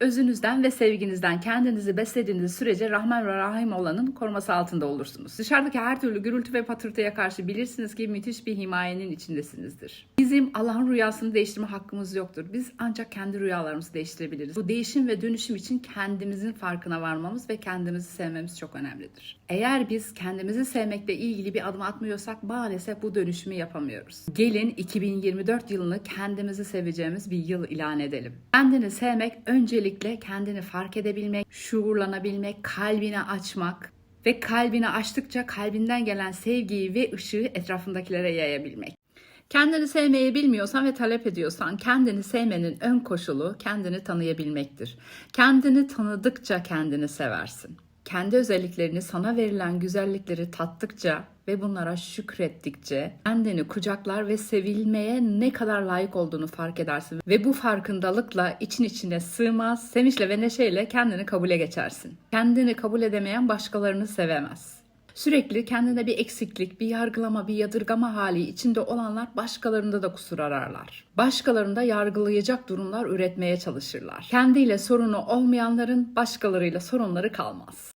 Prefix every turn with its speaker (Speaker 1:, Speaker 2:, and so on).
Speaker 1: Özünüzden ve sevginizden kendinizi beslediğiniz sürece Rahman ve Rahim olanın koruması altında olursunuz. Dışarıdaki her türlü gürültü ve patırtıya karşı bilirsiniz ki müthiş bir himayenin içindesinizdir. Bizim Allah'ın rüyasını değiştirme hakkımız yoktur. Biz ancak kendi rüyalarımızı değiştirebiliriz. Bu değişim ve dönüşüm için kendimizin farkına varmamız ve kendimizi sevmemiz çok önemlidir. Eğer biz kendimizi sevmekle ilgili bir adım atmıyorsak maalesef bu dönüşümü yapamıyoruz. Gelin 2024 yılını kendimizi seveceğimiz bir yıl ilan edelim. Kendini sevmek öncelikle kendini fark edebilmek, şuurlanabilmek, kalbini açmak ve kalbini açtıkça kalbinden gelen sevgiyi ve ışığı etrafındakilere yayabilmek. Kendini sevmeyi bilmiyorsan ve talep ediyorsan kendini sevmenin ön koşulu kendini tanıyabilmektir. Kendini tanıdıkça kendini seversin. Kendi özelliklerini sana verilen güzellikleri tattıkça ve bunlara şükrettikçe kendini kucaklar ve sevilmeye ne kadar layık olduğunu fark edersin. Ve bu farkındalıkla için içine sığmaz, sevinçle ve neşeyle kendini kabule geçersin. Kendini kabul edemeyen başkalarını sevemez. Sürekli kendine bir eksiklik, bir yargılama, bir yadırgama hali içinde olanlar başkalarında da kusur ararlar. Başkalarında yargılayacak durumlar üretmeye çalışırlar. Kendiyle sorunu olmayanların başkalarıyla sorunları kalmaz.